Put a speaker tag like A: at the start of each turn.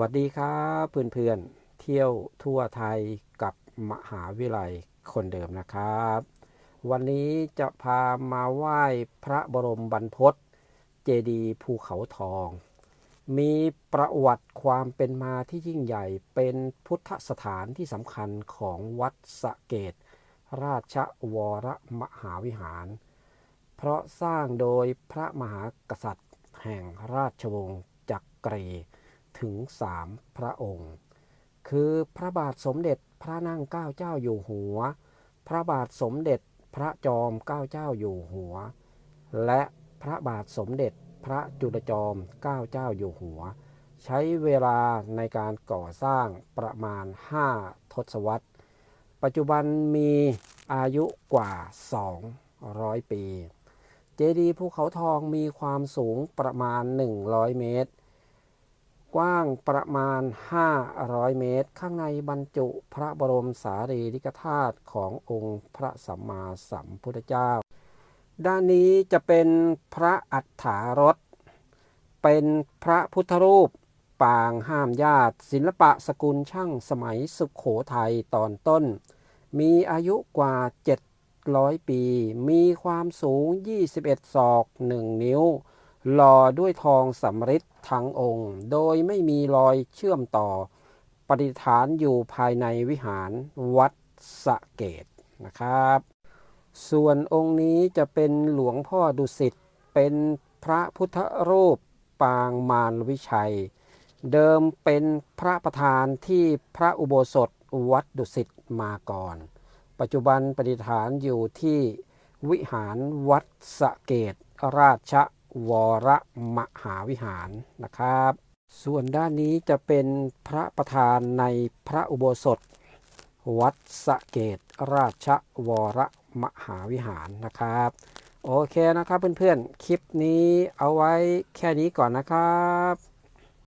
A: วัสดีครับเพื่อนๆเที่ยวทั่วไทยกับมหาวิทยาลยคนเดิมนะครับ วันนี้จะพามาไหว้พระบรมบรรพตเจดีย์ภูเขาทอง มีประวัติความเป็นมาที่ยิ่งใหญ่เป็นพุทธสถานที่สำคัญของวัดสะเกต ราชวรมหาวิหาร เพราะสร้างโดยพระมหากษัตริย์แห่งราชวงศ์จักรี ถึงสามพระองค์ คือพระบาทสมเด็จพระนั่งเกล้าเจ้าอยู่หัว พระบาทสมเด็จพระจอมเกล้าเจ้าอยู่หัว และพระบาทสมเด็จพระจุลจอมเกล้าเจ้าอยู่หัว ใช้เวลาในการก่อสร้างประมาณ 5 ทศวรรษ ปัจจุบันมีอายุกว่า 200 ปี เจดีย์ภูเขาทองมีความสูงประมาณ 100 เมตร กว้างประมาณ 500 เมตร ข้างในบรรจุพระบรมสารีริกธาตุขององค์พระสัมมาสัมพุทธเจ้า ด้านนี้จะเป็นพระอัฏฐารถเป็นพระพุทธรูปปางห้ามญาติ ศิลปะสกุลช่างสมัยสุขโขทัยตอนต้น มีอายุกว่า 700 ปี มีความสูง 21 ศอก 1 นิ้ว หล่อด้วยทองสำริดทั้งองค์ โดยไม่มีรอยเชื่อมต่อ ปฏิฐานอยู่ภายในวิหารวัดสะเกตนะครับ ส่วนองค์นี้จะเป็นหลวงพ่อดุสิตเป็นพระพุทธรูปปางมารวิชัย เดิมเป็นพระประธานที่พระอุโบสถวัดดุสิตมาก่อน ปัจจุบันปฏิฐานอยู่ที่วิหารวัดสะเกตราช วรมหาวิหารนะครับ ส่วนด้านนี้จะเป็นพระประธานในพระอุโบสถ วัดสะเกตราชวรมหาวิหารนะครับ โอเคนะครับเพื่อนๆ คลิปนี้เอาไว้แค่นี้ก่อนนะครับ